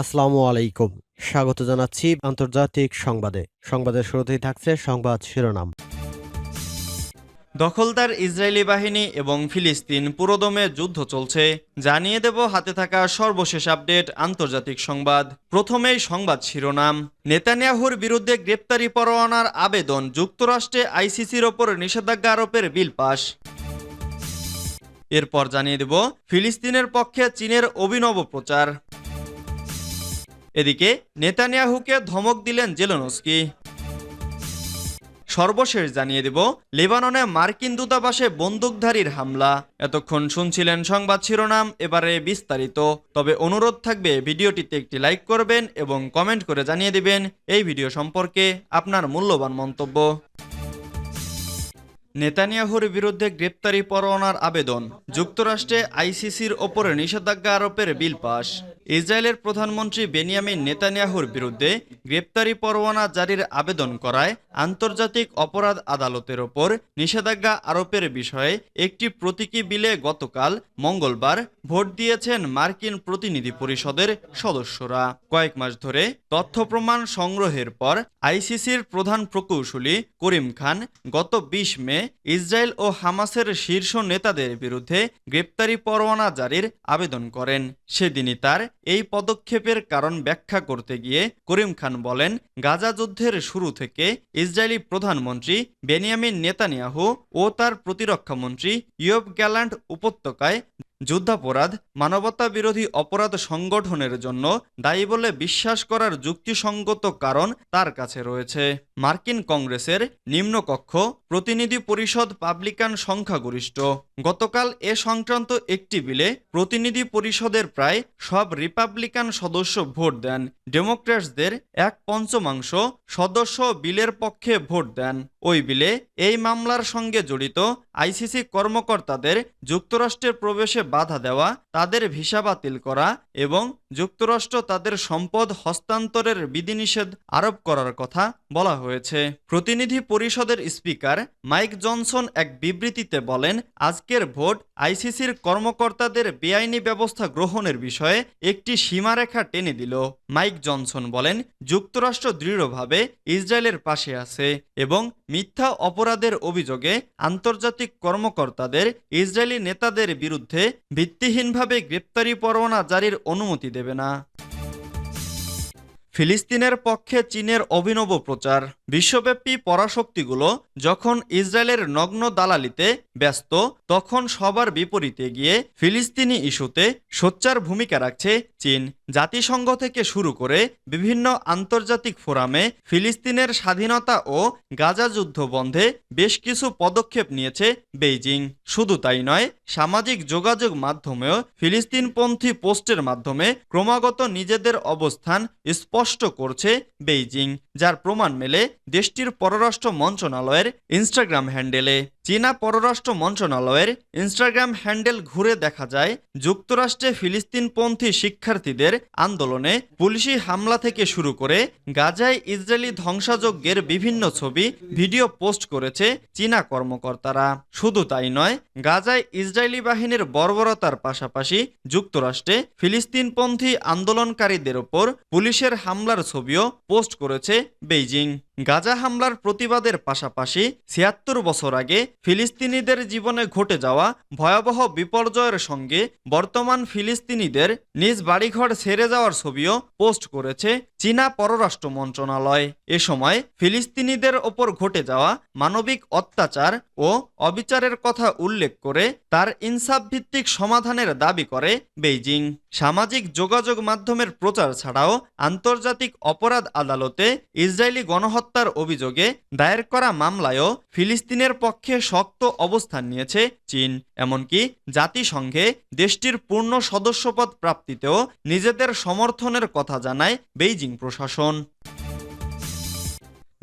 আসসালামু আলাইকুম। স্বাগত জানাচ্ছি আন্তর্জাতিক সংবাদে। সংবাদের শুরুতেই থাকছে সংবাদ শিরোনাম। দখলদার ইসরায়েলি বাহিনী এবং ফিলিস্তিন পুরোদমে যুদ্ধ চলছে। জানিয়ে দেব হাতে থাকা সর্বশেষ আপডেট আন্তর্জাতিক সংবাদ। প্রথমেই সংবাদ শিরোনাম। নেতানিয়াহুর বিরুদ্ধে গ্রেপ্তারি পরোয়ানার আবেদন, যুক্তরাষ্ট্রে আইসিসির ওপর নিষেধাজ্ঞা আরোপের বিল পাশ এরপর জানিয়ে দেব, ফিলিস্তিনের পক্ষে চীনের অভিনব প্রচার। এদিকে নেতানিয়াহুকে ধমক দিলেন জেলেনস্কি। সর্বশেষ জানিয়ে দেব, লেবাননে মার্কিন দূতাবাসে বন্দুকধারীর হামলা। এতক্ষণ শুনছিলেন সংবাদ শিরোনাম, এবারে বিস্তারিত। তবে অনুরোধ থাকবে, ভিডিওটিতে একটি লাইক করবেন এবং কমেন্ট করে জানিয়ে দিবেন এই ভিডিও সম্পর্কে আপনার মূল্যবান মন্তব্য। নেতানিয়াহুর বিরুদ্ধে গ্রেপ্তারি পরোয়ানার আবেদন। যুক্তরাষ্ট্রে আইসিসির ওপরে নিষেধাজ্ঞা আরোপের বিল পাশ ইসরায়েলের প্রধানমন্ত্রী বেনিয়ামিন নেতানিয়াহুর বিরুদ্ধে গ্রেপ্তারি পরোয়ানা জারির আবেদন করায় আন্তর্জাতিক অপরাধ আদালতের ওপর নিষেধাজ্ঞা আরোপের বিষয়ে একটি প্রতীকী বিলে গতকাল মঙ্গলবার ভোট দিয়েছেন মার্কিন প্রতিনিধি পরিষদের সদস্যরা। কয়েক মাস ধরে তথ্য প্রমাণ সংগ্রহের পর আইসিসির প্রধান প্রকৌশলী করিম খান গত বিশ মে ইসরায়েল ও হামাসের শীর্ষ নেতাদের বিরুদ্ধে গ্রেপ্তারি পরোয়ানা জারির আবেদন করেন। সেদিনই তার এই পদক্ষেপের কারণ ব্যাখ্যা করতে গিয়ে করিম খান বলেন, গাজা যুদ্ধের শুরু থেকে ইসরায়েলি প্রধানমন্ত্রী বেনিয়ামিন নেতানিয়াহু ও তার প্রতিরক্ষামন্ত্রী ইয়ব গ্যালান্ট উপত্যকায় যুদ্ধাপরাধ, মানবতা বিরোধী অপরাধ সংগঠনের জন্য দায়ী বলে বিশ্বাস করার যুক্তিসঙ্গত কারণ তার কাছে রয়েছে। মার্কিন কংগ্রেসের নিম্নকক্ষ, প্রতিনিধি পরিষদ পাবলিকান সংখ্যাগরিষ্ঠ। গতকাল এ সংক্রান্ত একটি বিলে প্রতিনিধি পরিষদের প্রায় সব রিপাবলিকান সদস্য ভোট দেন। ডেমোক্র্যাটসদের এক পঞ্চমাংশ সদস্য বিলের পক্ষে ভোট দেন। ওই বিলে এই মামলার সঙ্গে জড়িত আইসিসি কর্মকর্তাদের যুক্তরাষ্ট্রের প্রবেশে বাধা দেওয়া, তাদের ভিসা বাতিল করা এবং যুক্তরাষ্ট্র তাদের সম্পদ হস্তান্তরের বিধিনিষেধ আরোপ করার কথা বলা হয়েছে। প্রতিনিধি পরিষদের স্পিকার মাইক জনসন এক বিবৃতিতে বলেন, আজকের ভোট আইসিসির কর্মকর্তাদের বেআইনি ব্যবস্থা গ্রহণের বিষয়ে একটি সীমারেখা টেনে দিল। মাইক জনসন বলেন, যুক্তরাষ্ট্র দৃঢ়ভাবে ইসরায়েলের পাশে আছে এবং মিথ্যা অপরাধের অভিযোগে আন্তর্জাতিক কর্মকর্তাদের, ইসরায়েলি নেতাদের বিরুদ্ধে ভিত্তিহীনভাবে গ্রেপ্তারি পরোয়ানা জারির অনুমতি দেবে না। ফিলিস্তিনের পক্ষে চীনের অভিনব প্রচার, বিশ্বব্যাপী পরাশক্তিগুলো যখন ইসরায়েলের নগ্ন দালালিতে ব্যস্ত, তখন সবার বিপরীতে গিয়ে ফিলিস্তিনি ইস্যুতে সোচ্চার ভূমিকা রাখছে চীন। জাতিসংঘ থেকে শুরু করে বিভিন্ন আন্তর্জাতিক ফোরামে ফিলিস্তিনের স্বাধীনতা ও গাজা যুদ্ধ বন্ধে বেশ কিছু পদক্ষেপ নিয়েছে বেইজিং। শুধু তাই নয়, সামাজিক যোগাযোগ মাধ্যমেও ফিলিস্তিনপন্থী পোস্টের মাধ্যমে ক্রমাগত নিজেদের অবস্থান স্পষ্ট করছে বেইজিং, যার প্রমাণ মেলে দেশটির পররাষ্ট্র মন্ত্রণালয়ের ইনস্টাগ্রাম হ্যান্ডেলে। চীনা পররাষ্ট্র মন্ত্রণালয়ের ইনস্টাগ্রাম হ্যান্ডেল ঘুরে দেখা যায়, যুক্তরাষ্ট্রে ফিলিস্তিনপন্থী শিক্ষার্থীদের আন্দোলনে পুলিশি হামলা থেকে শুরু করে গাজায় ইসরায়েলি ধ্বংসাযজ্ঞের বিভিন্ন ছবি, ভিডিও পোস্ট করেছে চীনা কর্মকর্তারা। শুধু তাই নয়, গাজায় ইসরায়েলি বাহিনীর বর্বরতার পাশাপাশি যুক্তরাষ্ট্রে ফিলিস্তিনপন্থী আন্দোলনকারীদের ওপর পুলিশের হামলার ছবিও পোস্ট করেছে বেইজিং। গাজা হামলার প্রতিবাদের পাশাপাশি ছিয়াত্তর বছর আগে ফিলিস্তিনিদের জীবনে ঘটে যাওয়া ভয়াবহ বিপর্যয়ের সঙ্গে বর্তমান ফিলিস্তিনিদের নিজ বাড়িঘর ছেড়ে যাওয়ার ছবিও পোস্ট করেছে চীনা পররাষ্ট্র মন্ত্রণালয়। এ সময় ফিলিস্তিনিদের ওপর ঘটে যাওয়া মানবিক অত্যাচার ও অবিচারের কথা উল্লেখ করে তার ইনসাফ ভিত্তিক সমাধানের দাবি করে বেইজিং। সামাজিক যোগাযোগ মাধ্যমের প্রচার ছাড়াও আন্তর্জাতিক অপরাধ আদালতে ইসরায়েলি গণহত্যার অভিযোগে দায়ের করা মামলায়ও ফিলিস্তিনের পক্ষে শক্ত অবস্থান নিয়েছে চীন, এমনকি জাতিসংঘে দেশটির পূর্ণ সদস্যপদ প্রাপ্তিতেও নিজেদের সমর্থনের কথা জানায় বেইজিং প্রশাসন।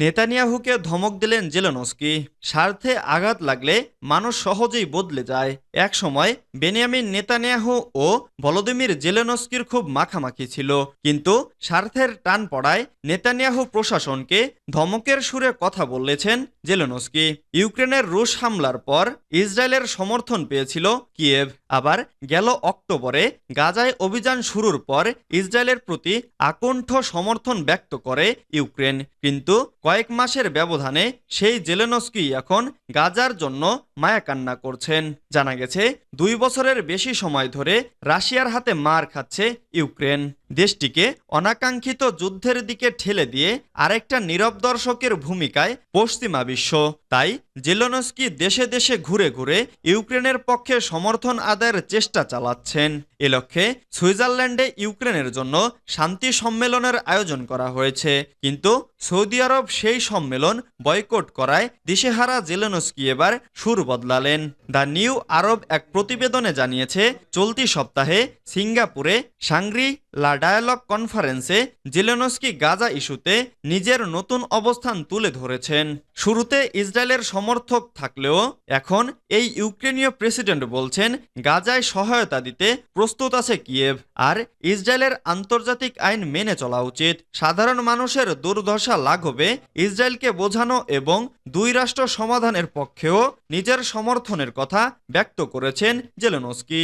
নেতানিয়াহুকে ধমক দিলেন জেলেনস্কি। স্বার্থে আঘাত লাগলে মানুষ সহজেই বদলে যায়। এক সময় বেনিয়ামিন নেতানিয়াহু ও ভলোদিমির জেলেনস্কির খুব মাখামাখি ছিল। কিন্তু স্বার্থের টান পড়ায় নেতানিয়াহু প্রশাসনকে ধমকের সুরে কথা বলেছেন জেলেনস্কি। ইউক্রেনের রুশ হামলার পর ইসরায়েলের সমর্থন পেয়েছিল কিয়েভ। আবার গেল অক্টোবরে গাজায় অভিযান শুরুর পর ইসরায়েলের প্রতি আকণ্ঠ সমর্থন ব্যক্ত করে ইউক্রেন। কিন্তু কয়েক মাসের ব্যবধানে সেই জেলেনস্কি এখন গাজার জন্য মায়াকান্না করছেন। জানা গেছে, দুই বছরের বেশি সময় ধরে রাশিয়ার হাতে মার খাচ্ছে ইউক্রেন। দেশটিকে অনাকাঙ্ক্ষিত যুদ্ধের দিকে ঠেলে দিয়ে আরেকটা নীরব দর্শকের ভূমিকায় পশ্চিমা বিশ্ব। তাই জেলনস্কি দেশে দেশে ঘুরে ঘুরে ইউক্রেনের পক্ষে সমর্থন আদায়ের চেষ্টা চালাচ্ছেন। এ লক্ষ্যে সুইজারল্যান্ডে ইউক্রেনের জন্য শান্তি সম্মেলনের আয়োজন করা হয়েছে। কিন্তু সৌদি আরব সেই সম্মেলন বয়কট করায় দিশেহারা জেলেনস্কি এবার সুর বদলালেন। দ্য নিউ আরব এক প্রতিবেদনে জানিয়েছে, চলতি সপ্তাহে সিঙ্গাপুরে সাংরি লা ডায়ালগ কনফারেন্সে জেলেনস্কি গাজা ইস্যুতে নিজের নতুন অবস্থান তুলে ধরেছেন। শুরুতে ইসরায়েলের সমর্থক থাকলেও এখন এই ইউক্রেনীয় প্রেসিডেন্ট বলছেন, গাজায় সহায়তা দিতে প্রস্তুত আছে কিয়েভ। আর ইসরায়েলের আন্তর্জাতিক আইন মেনে চলা উচিত। সাধারণ মানুষের দুর্দশা লাঘবে ইসরায়েলকে বোঝানো এবং দুই রাষ্ট্র সমাধানের পক্ষেও নিজের সমর্থনের কথা ব্যক্ত করেছেন জেলেনস্কি।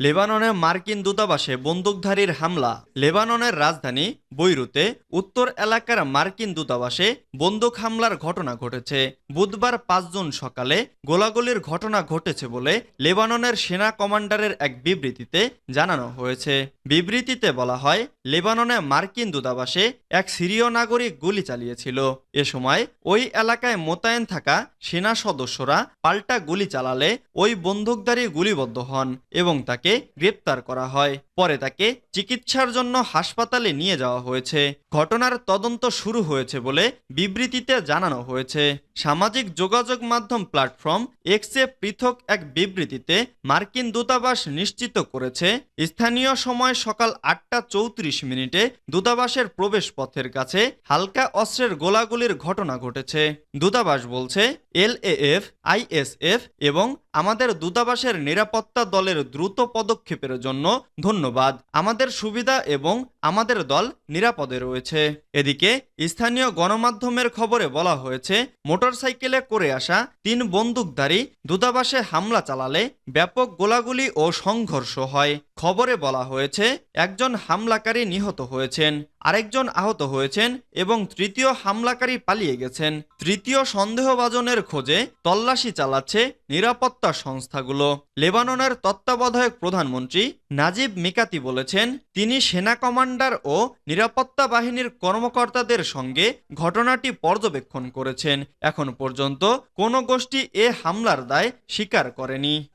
লেবাননে মার্কিন দূতাবাসে বন্দুকধারীর হামলা। লেবাননের রাজধানী বৈরুতে উত্তর এলাকার মার্কিন দূতাবাসে বন্দুক হামলার ঘটনা ঘটেছে। বুধবার পাঁচ জুন সকালে গোলাগুলির ঘটনা ঘটেছে বলে লেবাননের সেনা কমান্ডারের এক বিবৃতিতে জানানো হয়েছে। বিবৃতিতে বলা হয়, লেবাননে মার্কিন দূতাবাসে এক সিরীয় নাগরিক গুলি চালিয়েছিল। এ সময় ওই এলাকায় মোতায়েন থাকা সেনা সদস্যরা পাল্টা গুলি চালালে ওই বন্দুকধারী গুলিবদ্ধ হন এবং তাকে গ্রেপ্তার করা হয়। পরে তাকে চিকিৎসার জন্য হাসপাতালে নিয়ে যাওয়া হয়েছে। ঘটনার তদন্ত শুরু হয়েছে বলে বিবৃতিতে জানানো হয়েছে। সামাজিক যোগাযোগ মাধ্যম প্ল্যাটফর্ম এক্সে পৃথক এক বিবৃতিতে মার্কিন দূতাবাস নিশ্চিত করেছে, স্থানীয় সময় সকাল আটটা চৌত্রিশ মিনিটে দূতাবাসের প্রবেশ পথের কাছে হালকা অস্ত্রের গোলাগুলির ঘটনা ঘটেছে। দূতাবাস বলছে এল এলএএফ, আইএসএফ এবং আমাদের দূতাবাসের নিরাপত্তা দলের দ্রুত পদক্ষেপের জন্য ধন্যবাদ। আমাদের সুবিধা এবং আমাদের দল নিরাপদে রয়েছে। এদিকে স্থানীয় গণমাধ্যমের খবরে বলা হয়েছে, মোটরসাইকেলে করে আসা তিন বন্দুকধারী দূতাবাসে হামলা চালালে ব্যাপক গোলাগুলি ও সংঘর্ষ হয়। খবরে বলা হয়েছে, একজন হামলাকারী নিহত হয়েছেন, আরেকজন আহত হয়েছেন এবং তৃতীয় হামলাকারী পালিয়ে গেছেন। তৃতীয় সন্দেহভাজনের খোঁজে তল্লাশি চালাচ্ছে নিরাপত্তা সংস্থাগুলো। লেবাননের তত্ত্বাবধায়ক প্রধানমন্ত্রী নাজিব মিকাতি বলেছেন, তিনি সেনা কমান্ডার ও নিরাপত্তা বাহিনীর কর্মকর্তাদের সঙ্গে ঘটনাটি পর্যবেক্ষণ করেছেন। এখন পর্যন্ত কোনো গোষ্ঠী এ হামলার দায় স্বীকার করেনি।